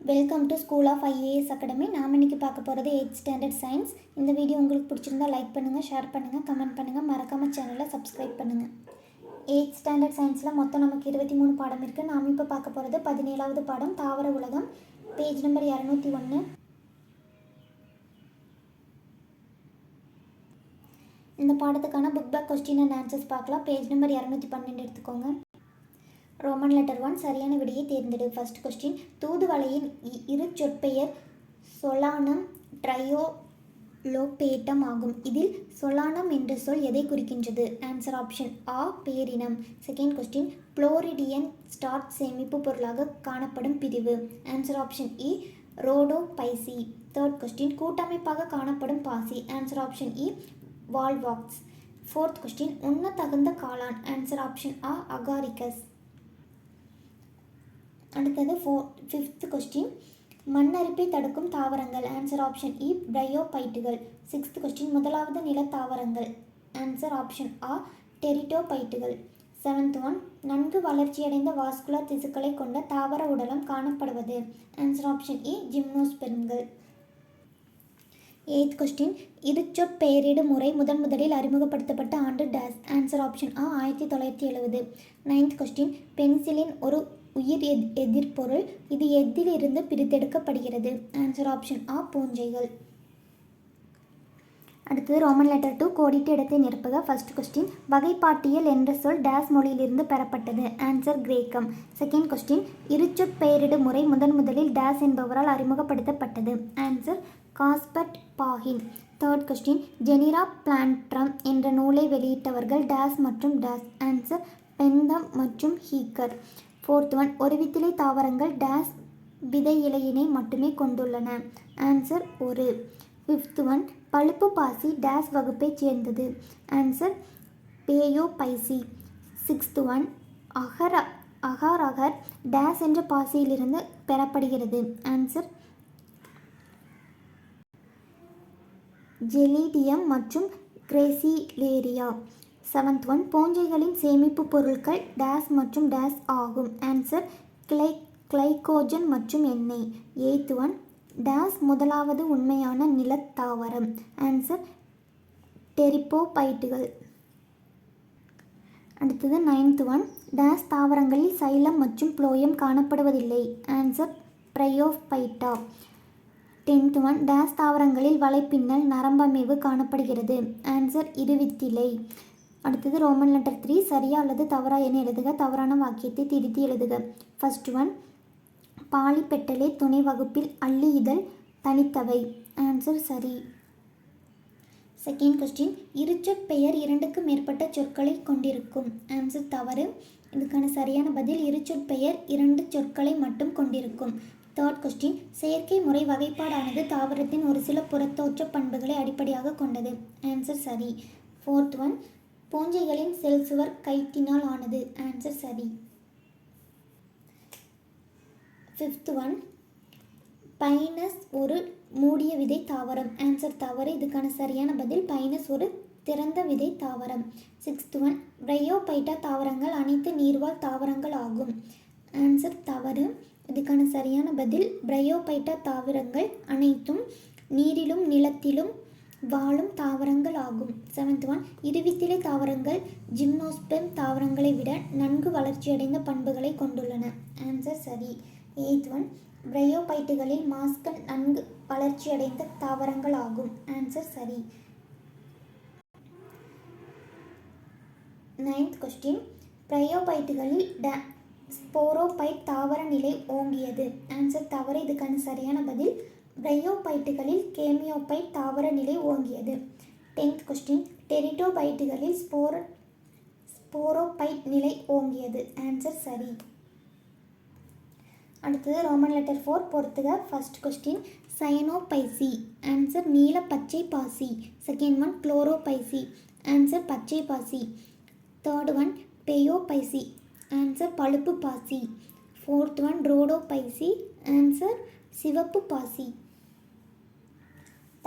Welcome to school of IAS academy நாம் இன்னைக்கு பார்க்க போகிறது எயிட் ஸ்டாண்டர்ட் சயின்ஸ் இந்த வீடியோ உங்களுக்கு பிடிச்சிருந்தா லைக் பண்ணுங்கள் ஷேர் பண்ணுங்கள் கமெண்ட் பண்ணுங்கள் மறக்காமல் சேனலை சப்ஸ்கிரைப் பண்ணுங்கள் எயிட் ஸ்டாண்டர்ட் சயின்ஸில் மொத்தம் நமக்கு இருபத்தி மூணு பாடம் இருக்குது நாம் இப்போ பார்க்க போகிறது பதினேழாவது பாடம் தாவர உலகம். பேஜ் நம்பர் இரநூத்தி ஒன்று இந்த பாடத்துக்கான book back question and answers பார்க்கலாம். பேஜ் நம்பர் இரநூத்தி பன்னெண்டு எடுத்துக்கோங்க. ரோமன் லெட்டர் ஒன் சரியான விடையை தேர்ந்தெடு. ஃபர்ஸ்ட் கொஸ்டின் தூதுவளையின் இ- இரு சொற்பெயர் சொலானம் ட்ரையோலோபேட்டம் ஆகும். இதில் சொலானம் என்ற சொல் எதை குறிக்கின்றது? ஆன்சர் ஆப்ஷன் ஆ பேரினம். செகண்ட் கொஸ்டின் புளோரிடியன் ஸ்டார்ட் சேமிப்பு பொருளாக காணப்படும் பிரிவு. ஆன்சர் ஆப்ஷன் இ ரோடோ பைசி தேர்ட் கொஸ்டின் கூட்டமைப்பாக காணப்படும் பாசி. ஆன்சர் ஆப்ஷன் இ வால்வாக்ஸ். ஃபோர்த் கொஸ்டின் உண்ண தகுந்த காளான். ஆன்சர் ஆப்ஷன் ஆ அகாரிகஸ். அடுத்தது ஃபோ ஃபிஃப்த் கொஸ்டின் மண்ணரிப்பை தடுக்கும் தாவரங்கள். ஆன்சர் ஆப்ஷன் இ ப்ரையோபைட்டுகள் சிக்ஸ்த் கொஸ்டின் முதலாவது நில தாவரங்கள். ஆன்சர் ஆப்ஷன் ஆ டெரிட்டோபைட்டுகள் செவன்த் ஒன் நன்கு வளர்ச்சியடைந்த வாஸ்குலர் திசுக்களை கொண்ட தாவர உடலம் காணப்படுவது. ஆன்சர் ஆப்ஷன் இ ஜிம்னோஸ்பெர்ம்கள் எய்த் கொஸ்டின் இருச்சொற் பெயரிடு முறை முதன் முதலில் அறிமுகப்படுத்தப்பட்ட ஆண்டு டேஸ் ஆன்சர் ஆப்ஷன் ஆ ஆயிரத்தி தொள்ளாயிரத்தி எழுபது நைன்த் கொஸ்டின் பென்சிலின் ஒரு உயிர் எத் எதிர்ப்பொருள் இது எதிலிருந்து பிரித்தெடுக்கப்படுகிறது. ஆன்சர் ஆப்ஷன் ஆ பூஞ்சைகள். அடுத்தது ரோமன் லெட்டர் டூ கோடிட்ட இடத்தை நிரப்புக. ஃபர்ஸ்ட் கொஸ்டின் வகைப்பாட்டியல் என்ற சொல் டேஸ் மொழியிலிருந்து பெறப்பட்டது. ஆன்சர் கிரேக்கம். செகண்ட் கொஸ்டின் இருச்சொற் பெயரிடு முறை முதன் முதலில் டேஸ் என்பவரால் அறிமுகப்படுத்தப்பட்டது. Answer Gaspard Bauhin. Third question genera plantarum என்ற நூலை வெளியிட்டவர்கள் டேஸ் மற்றும் டேஸ் ஆன்சர் பெந்தம் மற்றும் ஹீக்கர். ஃபோர்த் ஒன் ஒரு வித்திலை தாவரங்கள் டேஸ் விதை இலையினை மட்டுமே கொண்டுள்ளன. ஆன்சர் ஒரு. ஃபிஃப்த் ஒன் பழுப்பு பாசி டேஸ் வகுப்பைச் சேர்ந்தது. Answer phaeophyceae sixth one அகர அகார் அகர் டேஸ் என்ற பாசியிலிருந்து பெறப்படுகிறது. ஆன்சர் ஜெலிடியம் மற்றும் கிரேசிலேரியா. செவன்த் ஒன் பூஞ்சைகளின் சேமிப்பு பொருட்கள் டேஸ் மற்றும் டேஸ் ஆகும். ஆன்சர் கிளை கிளைகோஜன் மற்றும் எண்ணெய். எய்த் ஒன் டேஸ் முதலாவது உண்மையான நிலத்தாவரம். ஆன்சர் டெரிப்போபைட்டுகள். அடுத்தது நைன்த் ஒன் டேஸ் தாவரங்களில் சைலம் மற்றும் புளோயம் காணப்படுவதில்லை. Answer bryophyta tenth one days தாவரங்களில் வலைப்பின்னல் நரம்பமைவு காணப்படுகிறது. ஆன்சர் இருவித்திலை. அடுத்தது ரோமன் லெட்டர் த்ரீ சரியா அல்லது தவறா என எழுதுக. தவறான வாக்கியத்தை திருத்தி எழுதுக. ஃபர்ஸ்ட் ஒன் பாலிப்பெட்டலே துணை வகுப்பில் அள்ளி இதழ் தனித்தவை. ஆன்சர் சரி. செகண்ட் கொஸ்டின் இருச்சொற் பெயர் இரண்டுக்கு மேற்பட்ட சொற்களை கொண்டிருக்கும். ஆன்சர் தவறு. இதுக்கான சரியான பதில் இருச்சொற் பெயர் இரண்டு சொற்களை மட்டும் கொண்டிருக்கும். தேர்ட் கொஸ்டின் செயற்கை முறை வகைப்பாடானது தாவரத்தின் ஒரு சில புறத்தோற்ற பண்புகளை அடிப்படையாக கொண்டது. ஆன்சர் சரி. ஃபோர்த் ஒன் பூஞ்சைகளின் செல் சுவர் கைட்டினால் ஆனது. ஆன்சர் சரி ஃபிஃப்த் ஒன் பைனஸ் ஒரு மூடிய விதை தாவரம். ஆன்சர் தவறு. இதுக்கான சரியான பதில் பைனஸ் ஒரு திறந்த விதை தாவரம். சிக்ஸ்த் ஒன் பிரையோபைட்டா தாவரங்கள் அனைத்து நீர்வாழ் தாவரங்கள் ஆகும். ஆன்சர் தவறு. இதுக்கான சரியான பதில் பிரையோபைட்டா தாவரங்கள் அனைத்தும் நீரிலும் நிலத்திலும் வாழும் தாவரங்கள் ஆகும். செவன்த் ஒன் இருவித்திலை தாவரங்கள் ஜிம்னோஸ்பெம் தாவரங்களை விட நன்கு வளர்ச்சியடைந்த பண்புகளை கொண்டுள்ளன. ஆன்சர் சரி. எய்த் ஒன் பிரையோபைட்டுகளில் மாஸ்கள் நன்கு வளர்ச்சியடைந்த தாவரங்கள் ஆகும். ஆன்சர் சரி. நைன்த் கொஸ்டின் பிரையோபைட்டுகளில் ட ஸ்போரோபைட் தாவர நிலை ஓங்கியது. ஆன்சர் தவறு. இதுக்கான சரியான பதில் பிரையோபைட்டுகளில் கேமியோபைட் தாவர நிலை ஓங்கியது. Tenth question. டெரிட்டோபைட்டுகளில் ஸ்போர ஸ்போரோபைட் நிலை ஓங்கியது. ஆன்சர் சரி. அடுத்தது ரோமன் லெட்டர் ஃபோர் பொறுத்துக. First question. சயனோபைசி. ஆன்சர் நீல பச்சை பாசி. Second one Chlorophyceae. ஆன்சர் பச்சை பாசி. Third one பெயோபைசி. ஆன்சர் பழுப்பு பாசி. Fourth one ரோடோபைசி. ஆன்சர் சிவப்பு பாசி.